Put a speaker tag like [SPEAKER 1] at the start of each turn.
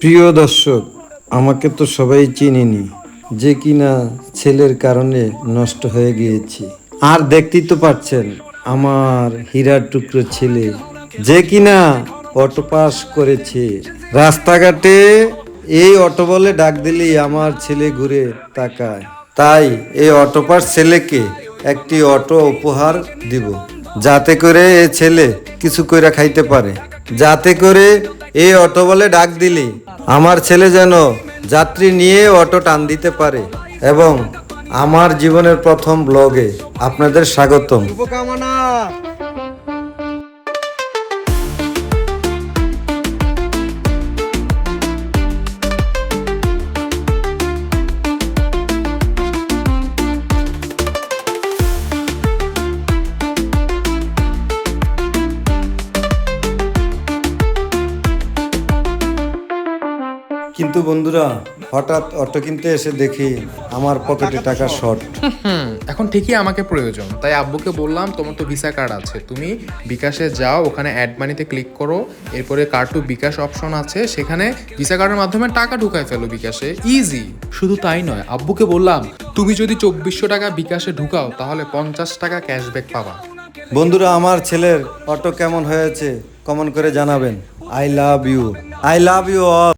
[SPEAKER 1] প্রিয় দর্শক, আমাকে তো সবাই চিনিনি, যে কিনা ছেলের কারণে নষ্ট হয়ে গিয়েছি। আর দেখতেই তো পাচ্ছেন, আমার হীরার টুকরো ছেলে, যে কিনা অটো পাস করেছে। রাস্তাঘাটে এই অটো বলে ডাক দিলেই আমার ছেলে ঘুরে তাকায়। তাই এই অটো পাস ছেলেকে একটি অটো উপহার দিব, যাতে করে এ ছেলে কিছু কইরা খাইতে পারে। যাতে করে এই অটো বলে ডাক দিলি। আমার ছেলে যেন যাত্রী নিয়ে অটো টান দিতে পারে এবং আমার জীবনের প্রথম ব্লগে আপনাদের স্বাগতম। শুভকামনা। কিন্তু বন্ধুরা হঠাৎ অটো কিনতে এসে দেখি আমার পকেটে টাকা শর্ট
[SPEAKER 2] হুম এখন ঠিকই আমাকে প্রয়োজন। তাই আব্বুকে বললাম তোমার তো ভিসা কার্ড আছে। তুমি বিকাশে যাও ওখানে অ্যাড মানিতে ক্লিক করো। এরপরে কার্ড টু বিকাশ অপশন আছে। সেখানে ভিসা কার্ডের মাধ্যমে টাকা ঢুকায় ফেলো বিকাশে। ইজি শুধু তাই নয় আব্বুকে বললাম তুমি যদি চব্বিশশো টাকা বিকাশে ঢুকাও তাহলে পঞ্চাশ টাকা ক্যাশব্যাক পাবা।
[SPEAKER 1] বন্ধুরা আমার ছেলের অটো কেমন হয়েছে? কমন করে জানাবেন। I love you I love you all